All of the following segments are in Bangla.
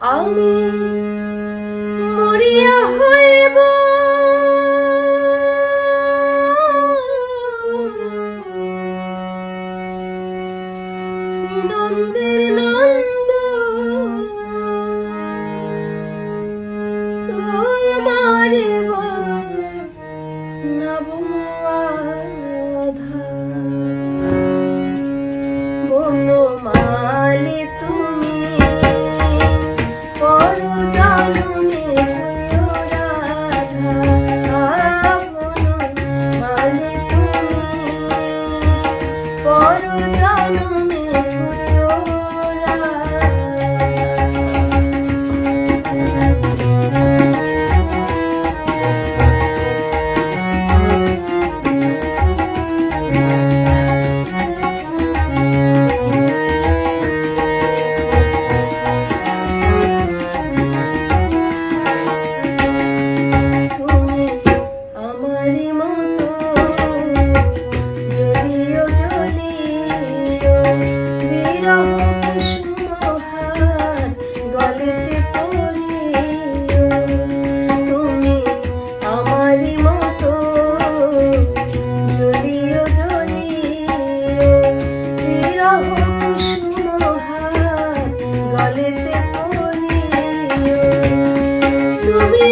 আমি মরিয়া হইব। শ্রীনন্দের নন্দ তোমার নবুয়াধা তুমি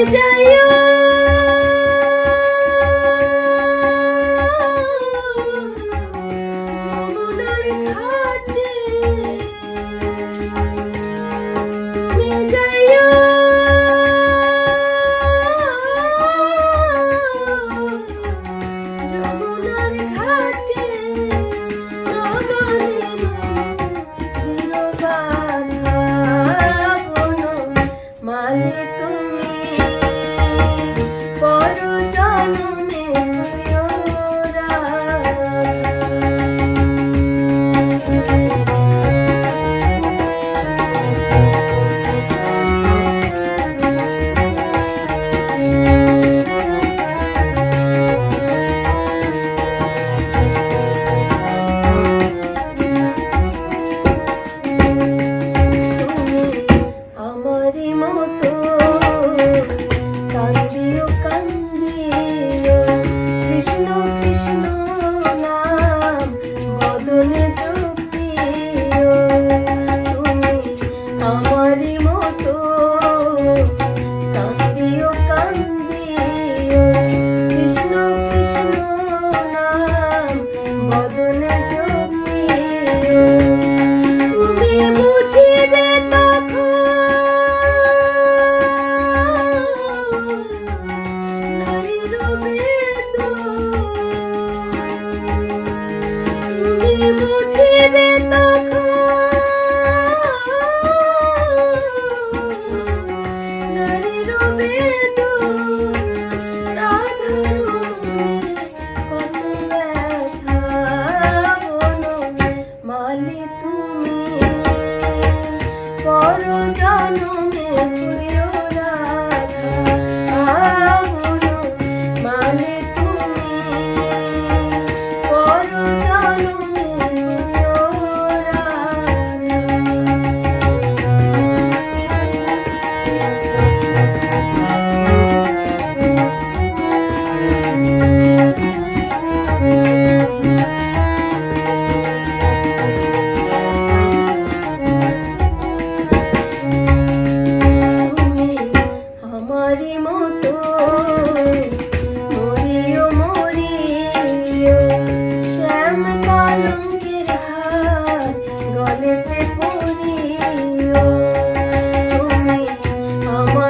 যাইও। যমুনার ঘাটে। যাইও। যমুনার ঘাটে। কৃষ্ণ কৃষ্ণ নাম, বদল জপিও। তুমি আমারই মতো কান্দিও কান্দিও। কৃষ্ণ কৃষ্ণ নাম, বদল জপিও। তুমি বুঝিবে তখন নারী রূপে জানো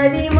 Hari